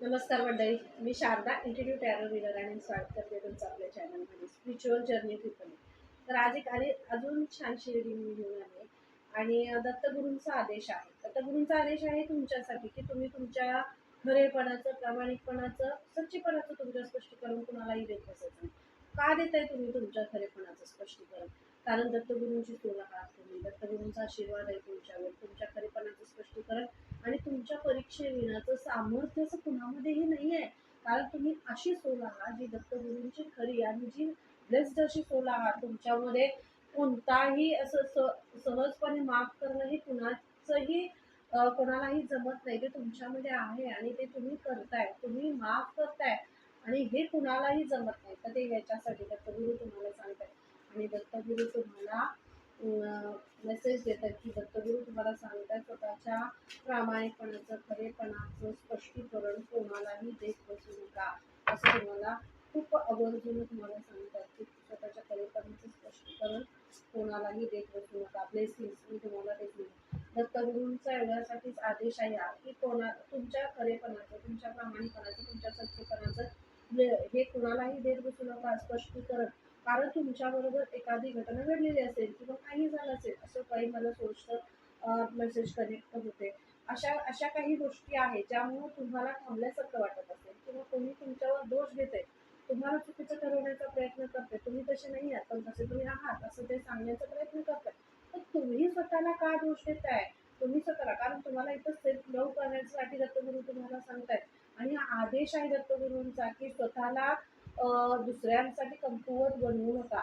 नमस्कार मंडळी मी शारदा इंटिट्यूट टॅरो रीडर आणि स्वागत करते तुमचं आपल्या चॅनलमध्ये स्पिरिच्युअल जर्नी ट्रिपल तर आज एक आणि अजून छानशी रिडिंग मी घेऊन आले आणि दत्तगुरूंचा आदेश आहे. दत्तगुरूंचा आदेश आहे तुमच्यासाठी की तुम्ही तुमच्या खरेपणाचं प्रामाणिकपणाचं सच्चीपणाचं तुमचं स्पष्टीकरण कुणालाही देत बसायचं का का देताय तुम्ही तुमच्या खरेपणाचं स्पष्टीकरण? कारण दत्तगुरूंची तुलना आहात तुम्ही. दत्तगुरूंचा आशीर्वाद आहे तुमच्यावर. तुमच्या खरेपणाचं स्पष्टीकरण आणि तुमच्या परीक्षेविनाचं सामर्थ्य असं कुणामध्येही नाही आहे कारण तुम्ही अशी सोल आहात जी दत्तगुरूंची खरी आणि जी ब्लेस्ड अशी सोल आहात. तुमच्यामध्ये कोणताही असं स सहजपणे माफ करणं हे कुणाचंही कोणालाही जमत नाही. ते तुमच्यामध्ये आहे आणि ते तुम्ही करताय तुम्ही माफ करताय आणि हे कुणालाही जमत नाही. तर ते याच्यासाठी दत्तगुरू तुम्हाला सांगताय आणि दत्तगुरू तुम्हाला मेसेज देतात की दत्तगुरू तुम्हाला सांगतात स्वतःच्या प्रामाणिकपणाचं खरेपणाचं स्पष्टीकरण कोणालाही देत बसू नका. असं तुम्हाला खूप आवर्जून तुम्हाला सांगतात की स्वतःच्या खरेपणाचं स्पष्टीकरण कोणालाही देत बसू नका. ब्लेसिंग्स मी तुम्हाला देत नाही दत्तगुरूंचा एवढ्यासाठीच आदेश आहे की कोणा तुमच्या खरेपणाचं तुमच्या प्रामाणिकपणाचं तुमच्या सत्यपणाचं हे कोणालाही देत बसू नका. स्पष्टीकरण कारण तुमच्याबरोबर एखादी घटना घडलेली असेल किंवा काही झालं असेल असं काही मला सोर्सचं मेसेज कनेक्ट होते. अशा अशा काही गोष्टी आहेत ज्यामुळे तुम्हाला थांबल्यासारखं वाटत असेल किंवा कोणी तुमच्यावर दोष देते तुम्हाला चुकीचं ठरवण्याचा प्रयत्न करते तुम्ही तसे नाही आहात पण तसे तुम्ही आहात असं ते सांगण्याचा प्रयत्न करतात तर तुम्ही स्वतःला का दोष देताय? तुम्ही स्वतःला कारण तुम्हाला इथं सेल्फ लव करण्यासाठी दत्तगुरू तुम्हाला सांगतायत. आणि हा आदेश आहे दत्तगुरूंचा की स्वतःला दुसऱ्यांसाठी कमकुवत बनवू नका.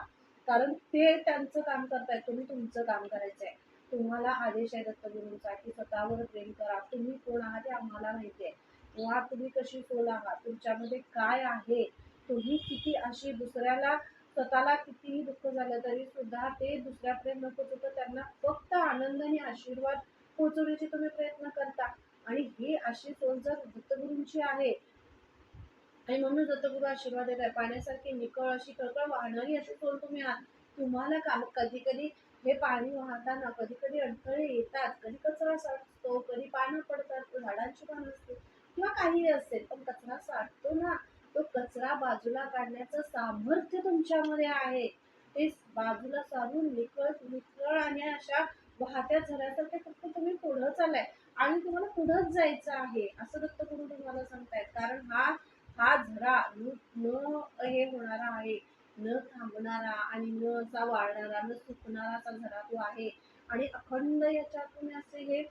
कारण ते त्यांचं काम करताय तुम्ही तुमचं काम करायचं आहे तुम्हाला आदेश आहे दत्तगुरूंचा की स्वतःवर प्रेम करा. तुम्ही कोण आहात हे आम्हाला माहिती आहे. किंवा तुम्ही कशी सोल आहात? तुमच्यामध्ये काय आहे? तुम्ही किती अशी दुसऱ्याला स्वतःला कितीही दुःख झालं तरी सुद्धा ते दुसऱ्यापर्यंत नको तर त्यांना फक्त आनंद आणि आशीर्वाद पोहोचवण्याचे तुम्ही प्रयत्न करता. आणि ही अशी सोल जर दत्तगुरूंची आहे आणि म्हणून दत्तगुरु आशीर्वाद देत आहे पाण्यासारखी निकळ अशी कळकळ वाहणारी अशी सोल तुम्ही आहात. तुम्हाला का कधी कधी हे पाणी वाहताना कधी कधी अडथळे येतात कधी कचरा साठतो कधी पानं पडतात झाडांची पानं असते किंवा काहीही असेल पण कचरा साठतो ना. तो कचरा बाजूला काढण्याचं सामर्थ्य तुमच्यामध्ये आहे. ते बाजूला सारून निकळ निकळ आणि अशा वाहत्या झऱ्यासारखे फक्त तुम्ही पुढं चालाय आणि तुम्हाला पुढंच जायचं आहे असं दत्तगुरू तुम्हाला सांगतायत. कारण हा हा झरा न हे होणारा आहे न थांबणारा आणि न असा वाढणारा न सुकणारा असा झरा तो आहे. आणि अखंड याच्यातून असे हे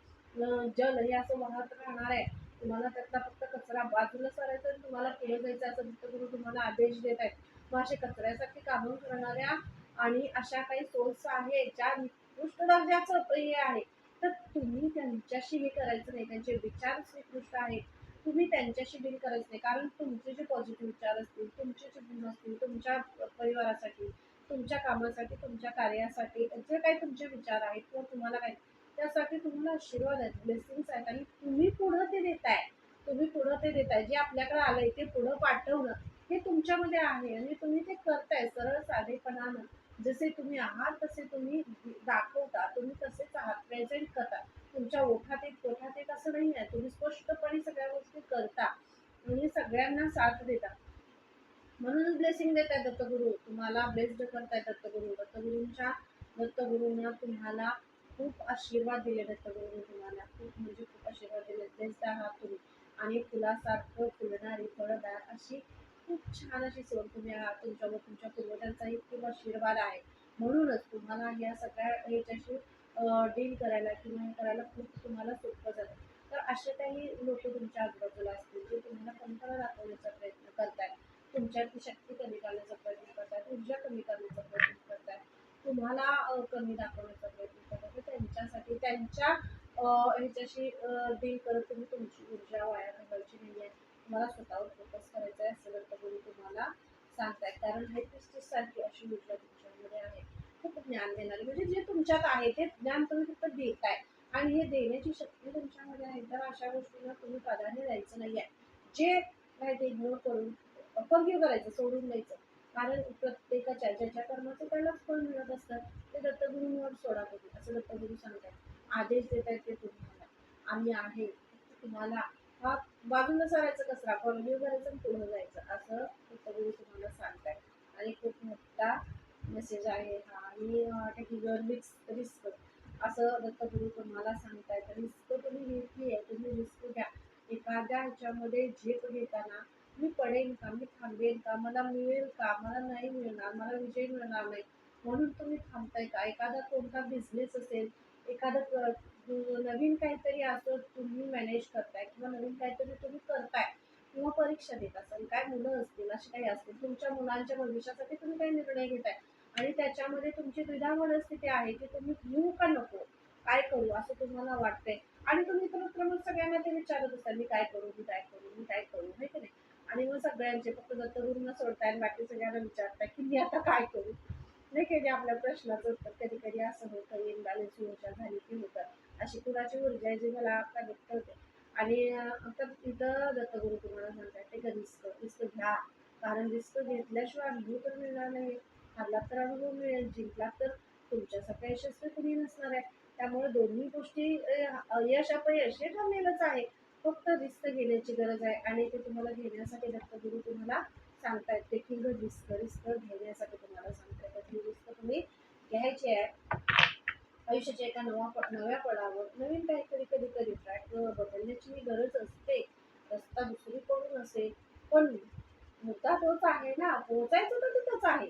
जल हे असं वाहत राहणार आहे. तुम्हाला त्यातला फक्त कचरा बाजूला सरायचा आणि तुम्हाला पुढे जायचं असं दत्तगुरू तुम्हाला आदेश देत आहेत. मग असे कचऱ्यासाठी कामं करणाऱ्या आणि अशा काही सोर्स आहेत ज्या निकृष्ट दर्जाचं हे आहे. तर तुम्ही त्यांच्याशी हे करायचं नाही. त्यांचे विचार निकृष्ट आहेत. तुम्ही त्यांच्याशी डील करायचं नाही. कारण तुमचे जे पॉझिटिव्ह विचार असतील तुमचे जे गुण असतील तुमच्या परिवारासाठी तुमच्या कामासाठी तुमच्या कार्यासाठी जे काही तुमचे विचार आहेत किंवा तुम्हाला काय त्यासाठी तुम्हाला आशीर्वाद आहेत ब्लेसिंग्स आहेत आणि तुम्ही पुढं ते देताय. तुम्ही पुढं ते देताय. जे आपल्याकडे आलंय ते पुढं पाठवणं हे तुमच्यामध्ये आहे आणि तुम्ही ते करताय सरळ साधेपणानं. जसे तुम्ही आहात तसे तुम्ही दाखवता तुम्ही तसेच आहात प्रेझेंट करता. तुमच्या ओठात एक पोठात एक असं नाही आहे तुम्ही स्पष्टपणे सगळ्या गोष्टी करता. म्हणजे सगळ्यांना साथ देता. म्हणून ब्लेसिंग देत आहे दत्तगुरू. तुम्हाला ब्लेस्ड करताय दत्तगुरू. दत्तगुरूंच्या दत्तगुरूंना तुम्हाला खूप आशीर्वाद दिले दत्तगुरूंनी तुम्हाला. खूप म्हणजे खूप आशीर्वाद दिले. ब्लेस्ड आहात तुम्ही. आणि फुलासारखं फुलणारी फळदार अशी खूप छान अशी सोड तुम्ही आहात. तुमच्यावर तुमच्या पूर्वजांचाही खूप आशीर्वाद आहे. म्हणूनच तुम्हाला या सगळ्या ह्याच्याशी डील करायला किंवा हे करायला खूप तुम्हाला सोपं जातं. तर असे काही लोक तुमच्या आजूबाजूला असतील जे तुम्हाला कमतरा दाखवण्याचा प्रयत्न करतात तुमच्यातली शक्ती कमी करण्याचा प्रयत्न करतात ऊर्जा कमी करण्याचा प्रयत्न करतात तुम्हाला कमी दाखवण्याचा प्रयत्न करतात तर त्यांच्यासाठी त्यांच्या ह्याच्याशी डील करत तुम्ही तुमची ऊर्जा वाया घालवायची नाही आहे. तुम्हाला स्वतःवर फोकस करायचा आहे असं दत्तगुरू तुम्हाला सांगताय. कारण हायपिस्टिस सारखी अशी ऊर्जा तुमच्यामध्ये आहे. खूप ज्ञान देणारी म्हणजे जे तुमच्यात आहे ते ज्ञान तुम्ही फक्त देताय. आणि हे देण्याची शक्ती तुमच्यामध्ये आहे. तर अशा गोष्टींना तुम्ही प्राधान्य द्यायचं नाही आहे जे काय ते इग्नोर करून फॉरगिव्ह करायचं सोडून द्यायचं. कारण प्रत्येकाच्या ज्याच्या कर्माचं त्यालाच फळ मिळत असतात ते दत्तगुरूंवर सोडा करू असं दत्तगुरू सांगतात. आदेश देत आहेत ते तुम्हाला. आम्ही आहे. तुम्हाला हा बाजूला सरायचं कसरा कॉलनी करायचं आणि पुढे जायचं. असं दत्तगुरु तुम्हाला सांगतात आणि खूप मोठा मेसेज आहे हा. आणि टेकिंग रिस्क रिस्क असं दत्तगुरु तुम्हाला सांगतायत रिस्क तुम्ही घेतली आहे तुम्ही रिस्क घ्या त्याच्यामध्ये झेप घेताना मी पडेन का मी थांबेन का मला मिळेल का मला नाही मिळणार मला विजय मिळणार नाही म्हणून तुम्ही थांबताय का? एखादा कोणता बिझनेस असेल एखादं नवीन काहीतरी असं तुम्ही मॅनेज करताय किंवा नवीन काहीतरी तुम्ही करताय किंवा परीक्षा देत असाल काय मुलं असतील असे काही असतील तुमच्या मुलांच्या भविष्यासाठी तुम्ही काही निर्णय घेताय आणि त्याच्यामध्ये तुमची द्विधा मनस्थिती आहे की तुम्ही घेऊ का नको काय करू असं तुम्हाला वाटतंय आणि तुम्ही तर मग सगळ्यांना ते विचारत असाल मी काय करू मी काय करू मी काय करू? नाही की नाही? आणि मग सगळ्यांचे फक्त दत्तगुरूंना सोडताय आणि बाकी सगळ्यांना विचारताय की मी आता काय करू? नाही? कधी आपल्या प्रश्नाचं उत्तर कधी कधी असं होतं इम्बॅलन्स ऊर्जा झाली की होतं. अशी कुणाची ऊर्जा आहे जी मला कनेक्ट होते? आणि तर आता दत्तगुरू तुम्हाला सांगतात ते रिस्क रिस्क घ्या. कारण रिस्क घेतल्याशिवाय अनुभव तर मिळणार नाही. हरला तर अनुभव मिळेल. जिंकला तर तुमच्यासारखं यशस्वी कुणी नसणार आहे त्यामुळे दोन्ही गोष्टी यश अपयश हे ठरलेलंच आहे. फक्त रिस्क घेण्याची गरज आहे आणि ते तुम्हाला घेण्यासाठी दत्तगुरू तुम्हाला सांगतायत. ते किंग रिस्क रिस्क घेण्यासाठी तुम्हाला सांगतायत. ही रिस्क तुम्ही घ्यायची आहे. आयुष्याच्या एका नवा प- नव्या पडावर नवीन काहीतरी कधी कधी ट्रॅक बदलण्याची ही गरज असते रस्ता दुसरीकडून असेल पण मुद्दा तोच आहे ना पोहोचायचं तर तिथंच आहे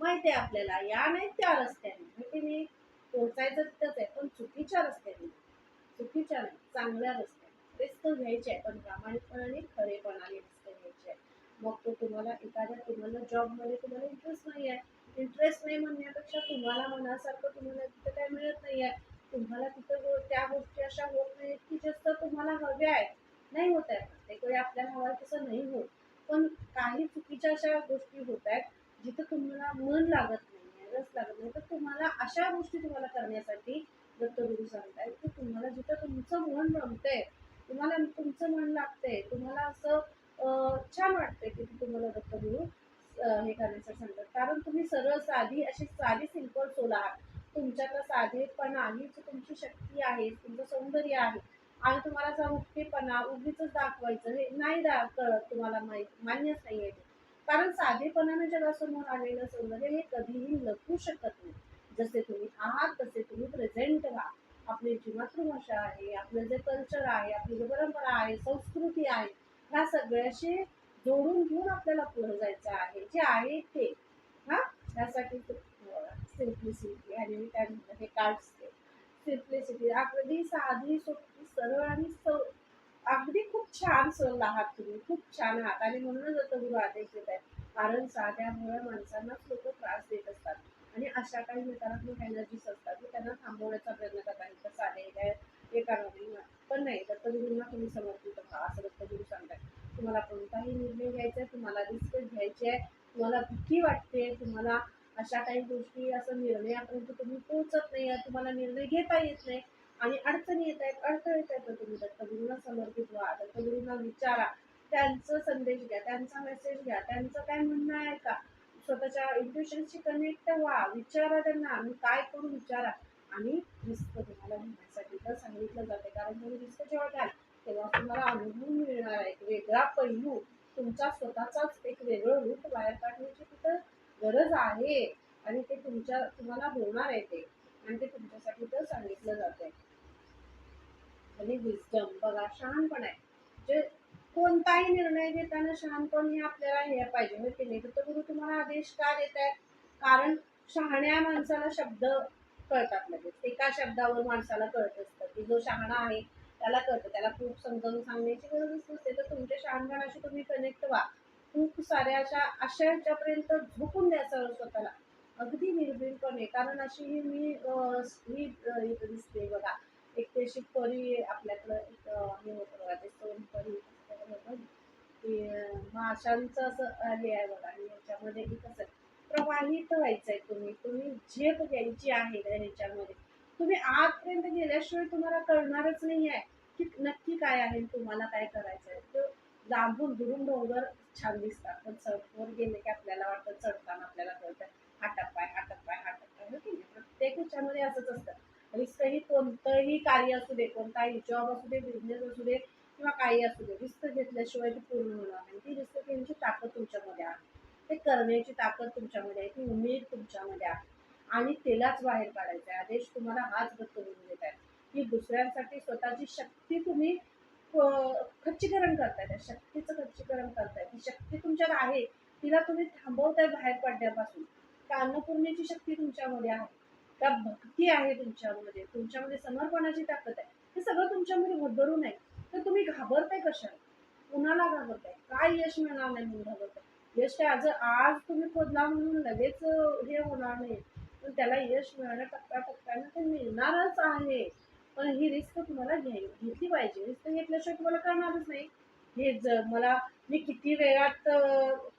माहिती आहे आपल्याला या नाही त्या रस्त्याने माहिती नाही पोहोचायचं तिथंच आहे पण चुकीच्या रस्त्याने चुकीच्या नाही चांगल्या रस्त्याने रिस्क घ्यायची आहे पण प्रामाणिकपणाने खरेपणाने रिस्क घ्यायची आहे मग तो तुम्हाला एखाद्या तुम्हाला जॉबमध्ये तुम्हाला इंटरेस्ट नाही आहे इंटरेस्ट नाही म्हणण्यापेक्षा तुम्हाला मनासारखं तुम्हाला तिथं काय मिळत नाही आहे. तुम्हाला तिथं हो, त्या गोष्टी अशा होत नाहीत की जास्त तुम्हाला हव्या आहेत. नाही होत आहे. प्रत्येक वेळी आपल्याला हवं तसं नाही होत. पण काही चुकीच्या अशा गोष्टी होत आहेत जिथं तुम्हाला मन लागत नाही आहे रस लागत नाही. तर तुम्हाला अशा गोष्टी तुम्हाला करण्यासाठी दत्तगुरू सांगतायत की तुम्हाला जिथं तुमचं मन रमतंय तुम्हाला तुमचं मन लागतंय तुम्हाला असं अं, छान वाटतंय की तुम्हाला दत्तगुरू अं, हे करण्यासाठी सांगतात कारण तुम्ही सरळ साधी अशी साधी सिंपल सोल आहात तुमच्याकडे साधेपणा हीच तुमची शक्ती आहे तुमचं सौंदर्य आहे. आणि तुम्हाला असा उगीच दाखवायचं हे नाही दा कळत तुम्हाला माहीत मान्यच नाही आहे कारण साधेपणाने जगासमोर आलेलं सौंदर्य हे कधीही लपू शकत नाही. जसे तुम्ही आहात तसे तुम्ही प्रेझेंट व्हा आपली जी मातृभाषा आहे आपलं जे कल्चर आहे आपली जी परंपरा आहे संस्कृती आहे ह्या सगळ्याशी जोडून घेऊन आपल्याला पुढे जायचं आहे. जे आहे ते. हा? त्यासाठी सिम्प्लिसिटी आणि मी हे कार्ड्स सिम्प्लिसिटी अगदी साधी सोपी सरळ आणि सौ अगदी खूप छान सरळ आहात तुम्ही. खूप छान आहात. आणि म्हणूनच आता गुरु आदेश देत आहे कारण साध्यामुळे माणसांनाच लोक त्रास देत असतात. आणि अशा काही नकारात्मक एनर्जीज असतात की त्यांना थांबवण्याचा प्रयत्न करतात. इथं साधे काय हे करणार पण नाही दत्तगुरूंना तुम्ही समर्पित व्हा. असं दत्तगुरू सांगतात. तुम्हाला कोणताही निर्णय घ्यायचा आहे तुम्हाला रिस्क घ्यायची आहे तुम्हाला भीती वाटते तुम्हाला अशा काही गोष्टी असं निर्णयापर्यंत तुम्ही पोहोचत नाही आहे. तुम्हाला निर्णय घेता येत नाही. आणि अडचणी येत आहेत अडथळे येत आहेत. तर तुम्ही दत्तगुरूंना समर्पित व्हा. दत्तगुरूंना विचारा. त्यांचं संदेश घ्या. त्यांचा मेसेज घ्या. त्यांचं काय म्हणणं आहे का? स्वतःच्या इंट्युशनशी कनेक्ट व्हा. विचारा त्यांना. मी काय करू विचारा. आणि रिस्क तुम्हाला घेण्यासाठी तर सांगितलं जाते. कारण तुम्ही रिस्क जेव्हा घ्याल तेव्हा तुम्हाला अनुभव मिळणार आहे. एक वेगळा पैलू तुमचा स्वतःचाच एक वेगळं रूप बाहेर काढण्याची तिथं गरज आहे आणि ते तुमच्या तुम्हाला होणार आहे ते. आणि ते तुमच्यासाठी तर सांगितलं जात आहे आणि विजडम बघा शहाणपण आहे. जे कोणताही निर्णय घेताना शहाणपण हे आपल्याला हे पाहिजे. होय की नाही? तर गुरु तुम्हाला आदेश का देत आहेत कारण शहाण्या माणसाला शब्द कळतात लगेच. एका शब्दावर माणसाला कळत असतं की जो शहाणा आहे त्याला कळतं. त्याला खूप समजावून सांगण्याची गरज नसते. तर तुमच्या शहाणपणाशी तुम्ही कनेक्ट व्हा. खूप साऱ्या अशा अशा ह्याच्यापर्यंत झोपून द्यायचं स्वतःला. अगदी निर्भीडपणे. कारण अशी ही मी ही इथं दिसते बघा. एक ते अशी परी आपल्याकडं एक हे होतं बघा ते असं की माशांचं असं हे आहे बघा आणि याच्यामध्ये की कसं प्रवाहित व्हायचं आहे तुम्ही. तुम्ही झेप घ्यायची आहे ह्याच्यामध्ये. तुम्ही आजपर्यंत गेल्याशिवाय तुम्हाला कळणारच नाही आहे की नक्की काय आहे तुम्हाला काय करायचं आहे तर लांबून दुरून डोंगर छान दिसतात. पण चढवर गेले की आपल्याला वाटतं चढताना आपल्याला कळतं हा टप्पा आहे हा टप्पा आहे हा टप्पा आहे प्रत्येक ह्याच्यामध्ये असंच असतं. रिस्क ही कोणतंही कार्य असू दे कोणताही जॉब असू दे बिझनेस असू दे किंवा काही असू दे रिस्क घेतल्याशिवाय ती पूर्ण होणार नाही. ती रिस्क घेण्याची ताकद तुमच्यामध्ये आहे. ते करण्याची ताकद तुमच्यामध्ये आहे ती उमेद तुमच्यामध्ये आहे. आणि त्यालाच बाहेर काढायचा आहे. आदेश तुम्हाला हाच बद्दल करून देत आहे की दुसऱ्यांसाठी स्वतःची शक्ती तुम्ही खच्चीकरण करताय. त्या तिचं खच्चीकरण करताय. ती शक्ती तुमच्यात आहे तिला तुम्ही थांबवताय बाहेर पडण्यापासून. त्या अन्नपूर्णेची शक्ती तुमच्यामध्ये आहे. त्या भक्ती आहे तुमच्यामध्ये. तुमच्यामध्ये समर्पणाची ताकद आहे. हे सगळं तुमच्यामध्ये भरभरून आहे. तर तुम्ही घाबरताय कशाला? कुणाला घाबरताय? काय यश मिळणार नाही म्हणून घाबरताय? यश काय आज आज तुम्ही खोदला म्हणून लगेच हे होणार नाही. पण त्याला यश मिळणं टप्प्याटप्प्यानं ते मिळणारच आहे. पण ही रिस्क तुम्हाला घ्यायची घेतली पाहिजे. रिस्क घेतल्याशिवाय तुम्हाला करणारच नाही. हे जर मला मी किती वेळात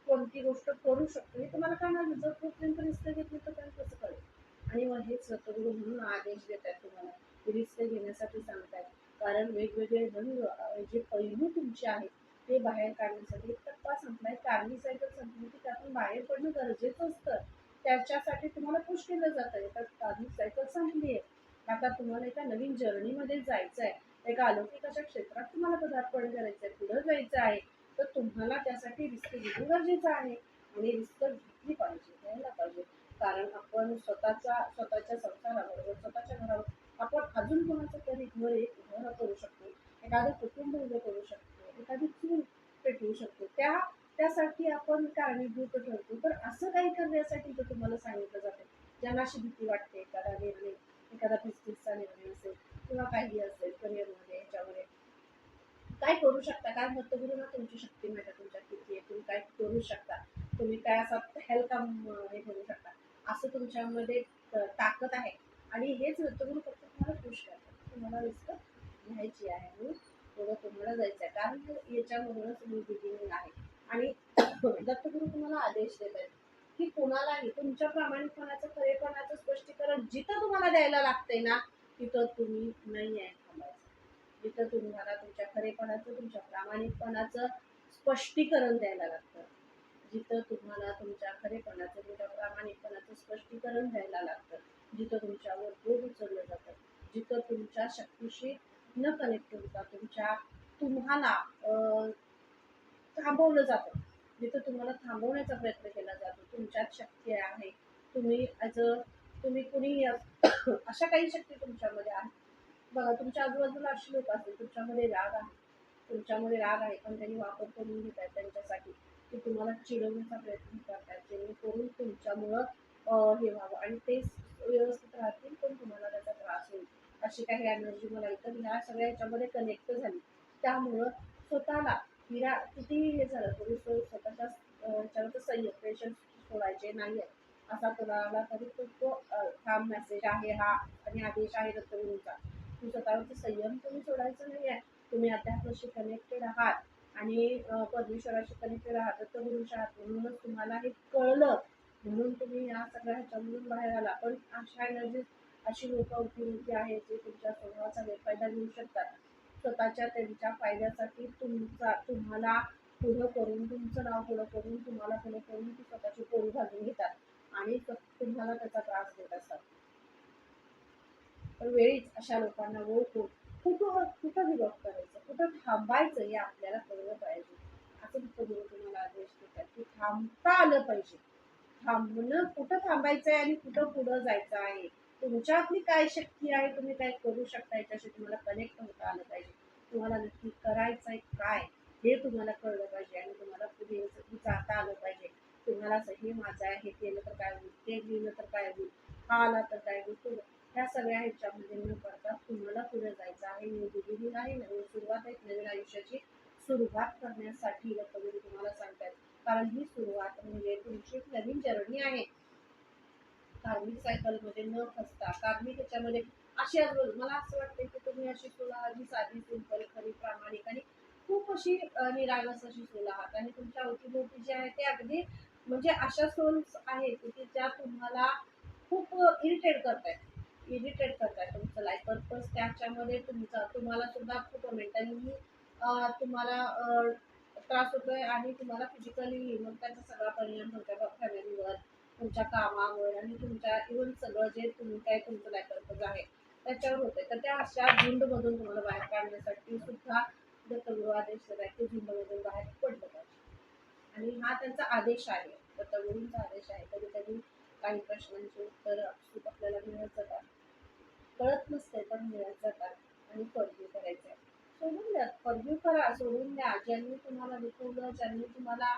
कोणती गोष्ट करू शकतो हे तुम्हाला काय नाही. जर तोपर्यंत रिस्क घेतली तर त्यांनी कसं कळेल? आणि मग हेच सतगुरु म्हणून आदेश देत आहेत तुम्हाला रिस्क घेण्यासाठी सांगतायत. कारण वेगवेगळे रंग जे पैलू तुमचे आहेत ते बाहेर काढण्यासाठी एक टप्पा आहे कारणी सायकल संपली की त्यातून बाहेर पडणं गरजेचं असतं. त्याच्यासाठी तुम्हाला पुश केलं जातं आहे तर कारणी सायकल संपली आहे आता तुम्हाला एका नवीन जर्नीमध्ये जायचं आहे एका अलौकिकाच्या क्षेत्रात तुम्हाला पदार्पण करायचं आहे? पुढं जायचं आहे? तर तुम्हाला त्यासाठी रिस्क घेणं गरजेचं आहे. आणि रिस्क घेतली पाहिजे घ्यायला पाहिजे. कारण आपण स्वतःचा स्वतःच्या संसारावर स्वतःच्या घरावर आपण अजून कोणाचं तरी घर एक उभं करू शकतो. एखादं कुटुंब उभं करू शकतो. एखादी चूल पेटवू शकतो. त्या त्यासाठी आपण कारणीभूत ठरतो. तर असं काही करण्यासाठी तर तुम्हाला सांगितलं जातं. ज्यांना अशी भीती वाटते एखादा निर्णय एखादा बिझनेसचा निर्णय असेल किंवा काही असेल करिअरमध्ये याच्यामध्ये. काय करू शकता? काय ना तुमची शक्ती माहिती तुमच्या किती आहे? तुम्ही काय करू शकता? तुम्ही काय असं हेल्थ हे करू शकता? असं तुमच्यामध्ये ताकद आहे. आणि हेच नृत्यगुरु फक्त तुम्हाला खुश करतात. तुम्हाला रिस्क घ्यायची आहे म्हणून थोडं तुम्हाला जायचं आहे. कारण याच्यामधूनच मी बिगिनिंग आहे. आणि दत्तगुरू तुम्हाला आदेश देत आहेत की कोणालाही तुमच्या प्रामाणिकपणाचं खरेपणाचं स्पष्टीकरण जिथं तुम्हाला द्यायला लागतंय ना तिथं तुम्ही नाही आहे थांबायचं. जिथं तुम्हाला तुमच्या खरेपणाचं तुमच्या प्रामाणिकपणाचं स्पष्टीकरण द्यायला लागतं. जिथं तुम्हाला तुमच्या खरेपणाचं तुमच्या प्रामाणिकपणाचं स्पष्टीकरण द्यायला लागतं. जिथं तुमच्यावर बोध उचललं जातं. जिथं तुमच्या शक्तीशी न कनेक्ट होता तुमच्या तुम्हाला थांबवलं जातं. जिथं तुम्हाला थांबवण्याचा प्रयत्न केला जातो तुमच्यात शक्ती आहे. तुम्ही ॲज अ तुम्ही कुणी अशा काही शक्ती तुमच्यामध्ये आहेत? बघा तुमच्या आजूबाजूला अशी लोक असतील तुमच्यामध्ये राग आहे. तुमच्यामध्ये राग आहे पण त्यांनी वापर करून घेत आहेत त्यांच्यासाठी. की तुम्हाला चिडवण्याचा प्रयत्न करतात जेणेकरून तुमच्यामुळं हे व्हावं. आणि ते व्यवस्थित राहतील पण तुम्हाला त्याचा त्रास होईल. अशी काही एनर्जी मला इतर ह्या सगळ्या ह्याच्यामध्ये कनेक्ट झाली. त्यामुळं स्वतःला हिरा कितीही हे झालं तरी स्वतःच्या अं, संयम पेशन्स सोडायचे नाही असा कोणाला तरी तो तो हा मेसेज आहे हा आणि आदेश आहे दत्तगुरूंचा तू स्वतःवरचं संयम तुम्ही सोडायचं नाही आहे तुम्ही अध्यात्माशी कनेक्टेड आहात आणि परमेश्वराशी कनेक्टेड आहात दत्तगुरूंच्या आहात. म्हणूनच तुम्हाला हे कळलं. म्हणून तुम्ही या सगळ्या ह्याच्यामधून बाहेर आला. पण अशा एनर्जी अशी लोक उपयोगी आहेत जे तुमच्या स्वभावाचा गैरफायदा घेऊ शकतात. स्वतःच्या त्यांच्या फायद्यासाठी तुमचा तुम्हाला पुढं करून तुमचं नाव पुढं करून तुम्हाला पुढे करून ती स्वतःची पोळी घालून घेतात. आणि तुम्हाला त्याचा त्रास देत असतात. तर वेळीच अशा लोकांना ओळखून कुठं कुठं विरोध करायचं कुठं थांबायचं हे आपल्याला कळलं पाहिजे. असं गुरु तुम्हाला आदेश देतात की थांबता आलं पाहिजे. थांबणं कुठं थांबायचं आहे आणि कुठं पुढं जायचं आहे? तुमच्यातली काय शक्ती आहे तुम्ही काय करू शकता याच्याशी तुम्हाला कनेक्ट होता आलं पाहिजे. तुम्हाला नक्की करायचं आहे काय हे तुम्हाला कळलं पाहिजे आणि तुम्हाला पुढे जाता आलं पाहिजे. तुम्हाला असं हे माझं आहे हे केलं तर काय होईल? ते लिहिलं तर काय होईल? हा आला तर काय होईल? तो ह्या सगळ्या ह्याच्यामध्ये न करता तुम्हाला पुढे जायचं आहे. मी दिलेली आहे नवीन सुरुवात आहे. नवीन आयुष्याची सुरुवात करण्यासाठी कवी तुम्हाला सांगतात कारण ही सुरुवात म्हणजे तुमची नवीन जर्नी आहे. कार्मिक सायकलमध्ये न फसता कार्मिक याच्यामध्ये अशी आज मला असं वाटतं की तुम्ही अशी तुला आधी साधी सिंपल खरी प्रामाणिक आणि खूप अशी निरागस अशी सोल आहात. आणि तुमच्या अवतीभोवती जे आहे ते अगदी म्हणजे अशा सोल्स आहेत की ज्या तुम्हाला खूप इरिटेट करतायत. इरिटेट करतायत तुमचं लाईफ पर्पज त्याच्यामध्ये तुमचा तुम्हाला सुद्धा खूप मेंटली तुम्हाला त्रास त्रास होतोय आणि तुम्हाला फिजिकली मग त्याचा सगळा परिणाम तुमच्या फॅमिलीवर तुमच्या कामावर आणि तुमच्या इव्हन सगळं जे तुम्ही काय तुमचं लाईफ पर्पज आहे त्याच्यावर होतंय. तर त्या अशा झुंडमधून तुम्हाला बाहेर काढण्यासाठी सुद्धा दत्तगुरु आदेश देतात की झुंडमधून बाहेर पडलं पाहिजे. आणि हा त्यांचा आदेश आहे. दत्तगुरूंचा आदेश आहे. कधी कधी काही प्रश्नांची उत्तर अचूक आपल्याला मिळत जातात. कळत नसते पण मिळत जातात आणि फर्ग्यू करायचं. आहे सोडून द्या. फर्ग्यू करा. सोडून द्या. ज्यांनी तुम्हाला दुखवलं ज्यांनी तुम्हाला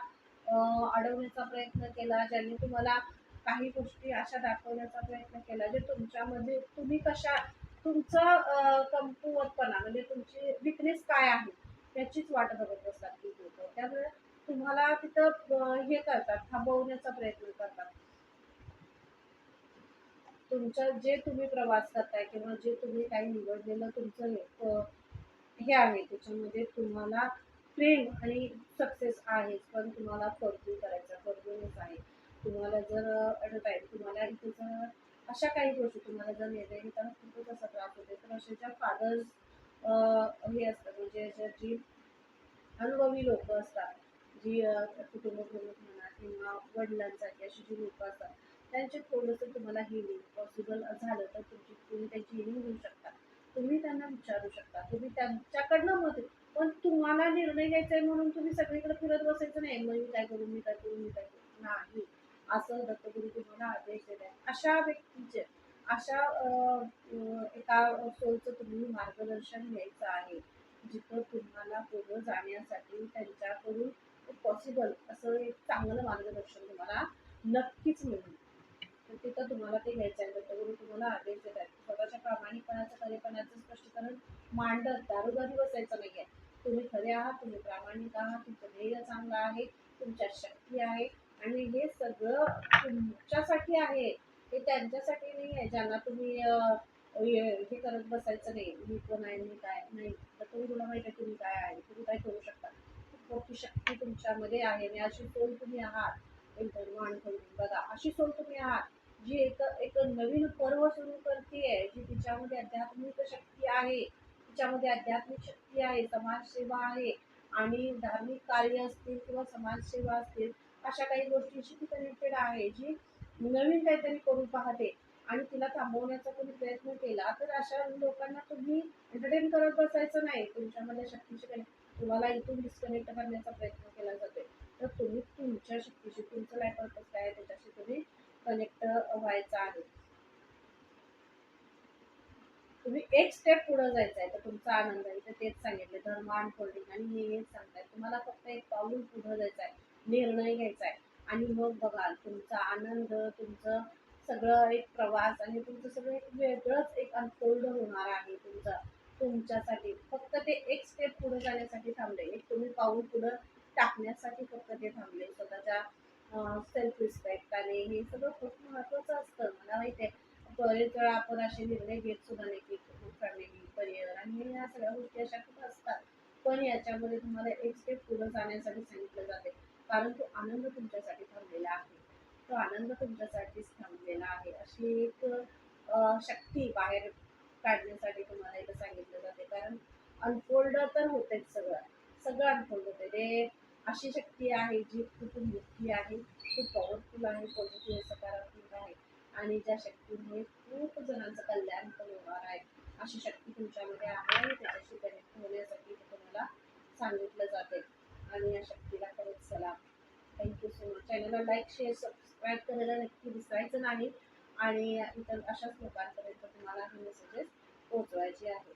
अडवण्याचा प्रयत्न केला ज्यांनी तुम्हाला काही गोष्टी अशा दाखवण्याचा प्रयत्न केला जे तुमच्यामध्ये तुम्ही कशा तुमचं कमकुवतपणा म्हणजे तुमची विकनेस काय आहे त्याचीच वाट बघत असतात ती लोक त्यामुळे तुम्हाला तिथं हे करतात थांबवण्याचा प्रयत्न करतात. तुमचं जे तुम्ही प्रवास करताय किंवा जे तुम्ही काही निवडलेलं तुमचं हे हे आहे त्याच्यामध्ये तुम्हाला फेम आणि सक्सेस आहेच पण तुम्हाला फर्ग्यू करायचा फर्जूनच आहे. तुम्हाला जर ॲट टाईम तुम्हाला इथे जर अशा काही गोष्टी तुम्हाला जर निर्णय घेताना खूपच असा त्रास होते तर अशा ज्या फादर्स हे असतात म्हणजे अशा जी अनुभवी लोक असतात जी अ, कुटुंब प्रमुख म्हणा किंवा वडिलांसाठी अशी जी लोकं असतात त्यांचे थोडंसं तुम्हाला हिलिंग पॉसिबल झालं तर तुमची तुम्ही त्यांची हिलिंग घेऊ शकता. तुम्ही त्यांना विचारू शकता. तुम्ही त्यांच्याकडनं मत पण तुम्हाला निर्णय घ्यायचा आहे म्हणून तुम्ही सगळीकडे फिरत बसायचं नाही. मग मी काय करू? मी काय करू? मी काय करू? नाही. असं दत्तगुरु तुम्हाला आदेश देत आहे अशा व्यक्तीचे अशा एका सोयचं तुम्ही मार्गदर्शन घ्यायचं आहे. जिथं तुम्हाला पुढं जाण्यासाठी त्यांच्याकडून पॉसिबल असं एक चांगलं मार्गदर्शन तुम्हाला नक्कीच मिळेल. तर तिथं तुम्हाला ते घ्यायचं आहे. दत्तगुरु तुम्हाला आदेश देत आहेत स्वतःच्या प्रामाणिकपणाचं खरेपणाचं स्पष्टीकरण मांडत दारोदारी बसायचं नाही आहे तुम्ही खरे आहात तुम्ही प्रामाणिक आहात तुमचं ध्येय चांगलं आहे तुमच्यात शक्ती आहे आणि हे सगळं तुमच्यासाठी आहे. हे त्यांच्यासाठी नाही आहे. ज्यांना तुम्ही हे हे करत बसायचं नाही. मी कोण आहे मी काय नाही. तर तुम्ही तुला माहिती आहे तुम्ही काय आहे. तुम्ही काय करू शकता. खूप शक्ती तुमच्यामध्ये आहे. आणि अशी सोल तुम्ही आहात. एक धर्मान करून बघा अशी सोल तुम्ही आहात. जी एक एक नवीन पर्व सुरू करते जी तिच्यामध्ये आध्यात्मिक शक्ती आहे. तिच्यामध्ये आध्यात्मिक शक्ती आहे समाजसेवा आहे. आणि धार्मिक कार्य असतील किंवा समाजसेवा असतील अशा काही गोष्टींशी ती कनेक्टेड आहे जी नवीन काहीतरी करू पाहते. आणि तिला थांबवण्याचा कोणी प्रयत्न केला तर अशा लोकांना तुम्ही एंटरटेन करत बसायचं नाही. तुमच्यामध्ये शक्तीची कनेक्ट तुम्हाला इथून डिस्कनेक्ट करण्याचा प्रयत्न केला जातोय. तर तुम्ही तुमच्या शक्तीशी तुमचं काय पर्पज काय आहे त्याच्याशी तुम्ही कनेक्ट व्हायचं आहे. तुम्ही एक स्टेप पुढे जायचं आहे तर तुमचा आनंद आहे. तर तेच सांगितले धर्म अनफोल्डिंग आणि हे हेच सांगताय तुम्हाला फक्त एक पाऊल पुढे जायचं आहे निर्णय घ्यायचा आहे आणि मग बघाल तुमचा आनंद तुमचं सगळं एक प्रवास आणि तुमचं सगळं एक वेगळंच एक अनफोल्ड होणार आहे तुमचं तुमच्यासाठी. फक्त ते एक स्टेप पुढे जाण्यासाठी थांबले. एक तुम्ही पाऊल पुढं टाकण्यासाठी फक्त ते थांबले. स्वतःच्या सेल्फ रिस्पेक्ट आणि हे सगळं खूप महत्त्वाचं असतं. मला माहिती आहे. बरेच वेळा आपण असे निर्णय घेत सुद्धा नाही की फॅमिली करिअर आणि या सगळ्या गोष्टी अशा खूप असतात. पण याच्यामध्ये तुम्हाला एक स्टेप पुढे जाण्यासाठी सांगितलं जाते. कारण तो आनंद तुमच्यासाठी थांबलेला आहे. तो आनंद तुमच्यासाठीच थांबलेला आहे. अशी एक शक्ती बाहेर काढण्यासाठी तुम्हाला इथं सांगितलं जाते. कारण अनफोल्ड तर होतेच सगळं. सगळं अनफोल्ड होते ते अशी शक्ती आहे जी खूप मोठी आहे खूप पॉवरफुल आहे पॉझिटिव्ह सकारात्मक आहे. आणि ज्या शक्तीमुळे खूप जणांचं कल्याण पण होणार आहे अशी शक्ती तुमच्यामध्ये आहे आणि त्याच्याशी कनेक्ट होण्यासाठी ते तुम्हाला सांगितलं जाते आणि या शक्तीला खरंच सलाम थँक्यू सो मच चॅनलला लाईक शेअर सबस्क्राईब करायला नक्की विसरायचं नाही. आणि इतर अशाच लोकांपर्यंत तुम्हाला हे मेसेजेस पोहोचवायचे आहे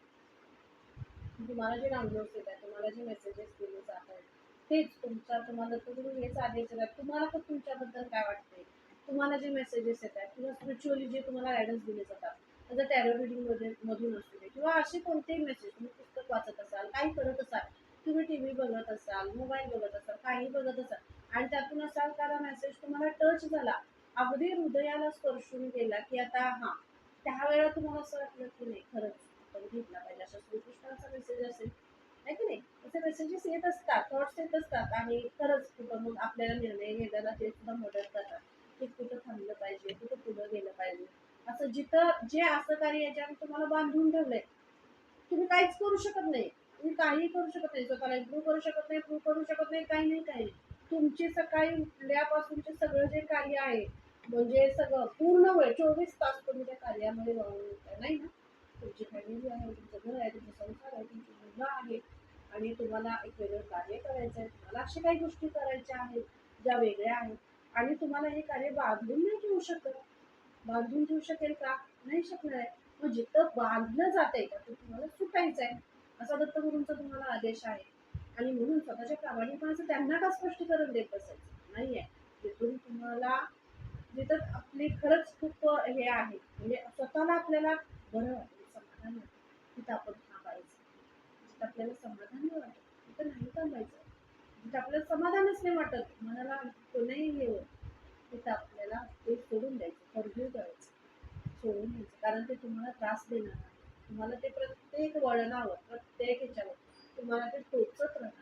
म्हणजे तुम्हाला जे डाउनलोड्स येत आहेत तुम्हाला जे मेसेजेस दिले जात आहेत तेच तुमच्या तुम्हाला तुम्ही हेच आदेश देतात. तुम्हाला तर तुमच्याबद्दल काय वाटते तुम्हाला जे मेसेजेस येत आहेत किंवा स्पिरिच्युअली जे तुम्हाला गायडन्स दिले जातात त्याचं टॅरो रिडिंगमध्ये मधून असू दे किंवा असे कोणतेही मेसेज तुम्ही पुस्तक वाचत असाल काही करत असाल तुम्ही टी व्ही बघत असाल मोबाईल बघत असाल काही बघत असाल आणि त्यातून असाल का मेसेज तुम्हाला टच झाला अगदी हृदयाला स्पर्शून गेला की आता हां त्यावेळेला तुम्हाला असं वाटलं की नाही खरंच आपण घेतला पाहिजे. असा श्रीकृष्णाचा मेसेज असेल. आहे की नाही? असे मेसेजेस येत असतात थॉट्स येत असतात आणि खरंच कुठं मग आपल्याला निर्णय घ्यायला ते सुद्धा मदत करतात. की कुठं थांबलं पाहिजे कुठं पुढं गेलं पाहिजे. असं जिथं जे असं कार्य याच्याने तुम्हाला बांधून ठेवलंय तुम्ही काहीच करू शकत नाही. तुम्ही काहीही करू शकत नाही. स्वतःला इम्प्रूव्ह करू शकत नाही प्रूव्ह करू शकत नाही काही नाही काही तुमची सकाळी उठल्यापासूनचे सगळं जे कार्य आहे म्हणजे सगळं पूर्ण वेळ चोवीस तास तुम्ही त्या कार्यामध्ये वाहून नाही ना? तुमची फॅमिली आहे तुमचं घर आहे तुमचा संसार आहे तुमची मुलं आहे आणि तुम्हाला एक वेगळं कार्य करायचं आहे तुम्हाला अशा काही गोष्टी करायच्या आहेत ज्या वेगळ्या आहेत. आणि तुम्हाला हे कार्य बांधून नाही ठेवू शकत. बांधून ठेवू शकेल का? नाही शकणार आहे. मग जिथं बांधलं जातंय का ते तुम्हाला सुटायचं आहे असा दत्तगुरूंचा तुम्हाला आदेश आहे. आणि म्हणून स्वतःच्या प्रामाणिकपणाचं त्यांना का स्पष्टीकरण देत असायचं नाही आहे तिथून तुम्हाला जिथं आपली खरंच खूप हे आहे म्हणजे स्वतःला आपल्याला बरं वाटेल तिथं आपण थांबायचं. जिथं आपल्याला समाधान नाही वाटत. तिथं नाही थांबायचं. जिथं आपल्याला समाधानच नाही वाटत. मनाला कोणीही हे तिथं आपल्याला ते सोडून द्यायचं. फॉरगिव्ह करायचं सोडून द्यायचं. कारण ते तुम्हाला त्रास देणार तुम्हाला ते प्रत्येक वळणावर प्रत्येक ह्याच्यावर तुम्हाला ते टोचत राहणार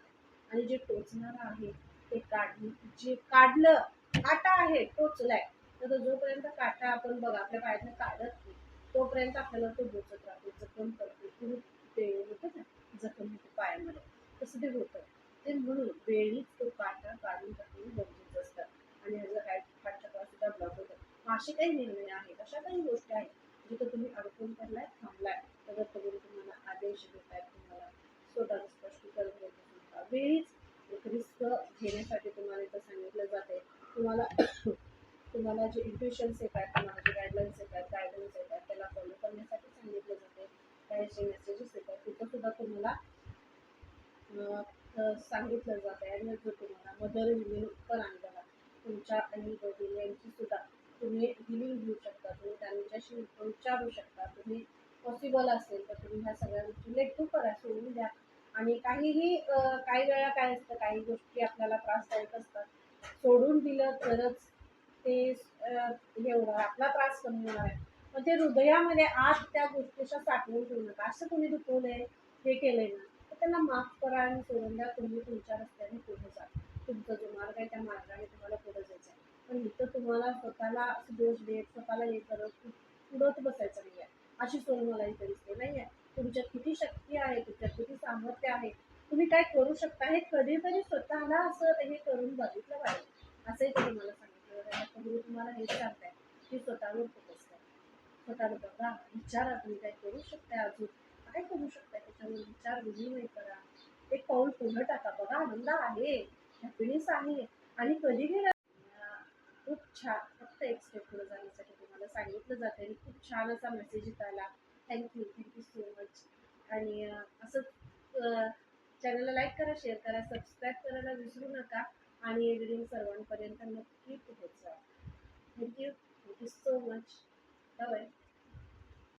आणि जे टोचणार आहे ते काढ जे काढलं काटा आहे टोचलाय. तर जोपर्यंत काटा आपण बघा आपल्या पायातनं काढत नाही तोपर्यंत आपल्याला तो बोचत राहतो. जखम करतो पुढे ते होतं ना जखम होते पायामध्ये. तसं ते होतं. ते म्हणून वेळीच तो काटा काढून टाकणे गरजेचं असतं. आणि ह्याचा काय पाठचक्रा सुद्धा ब्लॉक होतं. असे काही निर्णय आहेत. अशा काही गोष्टी आहेत जिथं तुम्ही अडकून पडलाय थांबलाय. तर करून तुम्हाला आदेश देत आहेत तुम्हाला. स्वतःचं स्पष्टीकरण देत वेळीच रिस्क घेण्यासाठी तुम्हाला इथं सांगितलं जाते तुम्हाला तुम्हाला जे इंट्युशन्स येत आहेत तुम्हाला जे गाईडलाईन्स येत आहेत गायडन्स येत आहेत त्याला फॉलो करण्यासाठी सांगितलं जाते. काही जे मेसेजेस येतात तिथं सुद्धा तुम्हाला सांगितलं जातं. आणि जो तुम्हाला मदर हिलिंग पण आणलेला तुमच्या आई वडील यांची सुद्धा तुम्ही हिलिंग घेऊ शकता. तुम्ही त्यांच्याशी विचारू शकता. तुम्ही पॉसिबल असेल तर तुम्ही ह्या सगळ्या गोष्टी लेट टू करा सोडून द्या. आणि काहीही काही वेळा काय असतं काही गोष्टी आपल्याला त्रासदायक असतात. सोडून दिलं तरच ते हे होणार आपला त्रास कमी होणार आहे. मग ते हृदयामध्ये आज त्या गोष्टीच्या साठवून ठेवू नका. असं तुम्ही दुखवलंय हे केलंय ना तर त्यांना माफ करा आणि सोडून द्या. तुम्ही तुमच्या रस्त्याने पुढे जा. तुमचा जो मार्ग आहे त्या मार्गाने तुम्हाला पुढे जायचं आहे. पण इथं तुम्हाला स्वतःला दोष देत स्वतःला हे करत पुढत बसायचं नाही आहे. अशी सोय मला इथे दिसते नाही आहे. तुमच्यात किती शक्ती आहे तुमच्यात किती सामर्थ्य आहे. तुम्ही काय करू शकता हे कधीतरी स्वतःला असं हे करून बघितलं पाहिजे. असंही तुम्ही तुम्हाला सांगितलं त्याच्या गुरु तुम्हाला हेच सांगताय की स्वतःवर फोकस करा स्वतःवर बघा विचारा तुम्ही काय करू शकताय अजून? काय करू शकताय त्याच्यावर? विचार विनिमय करा. एक पाऊल पुढे टाका. बघा आनंद आहे. हॅपीनेस आहे. आणि कधी गेला खूप छान. फक्त एक स्टेप पुढे जाण्यासाठी तुम्हाला सांगितलं जातं आणि खूप छान असा मेसेज येत आला. थँक्यू थँक्यू सो मच आणि असं चॅनलला लाईक करा शेअर करा सबस्क्राईब करायला विसरू नका. आणि रिडिंग सर्वांपर्यंत नक्की पोहोचा. Thank you thank you so much bye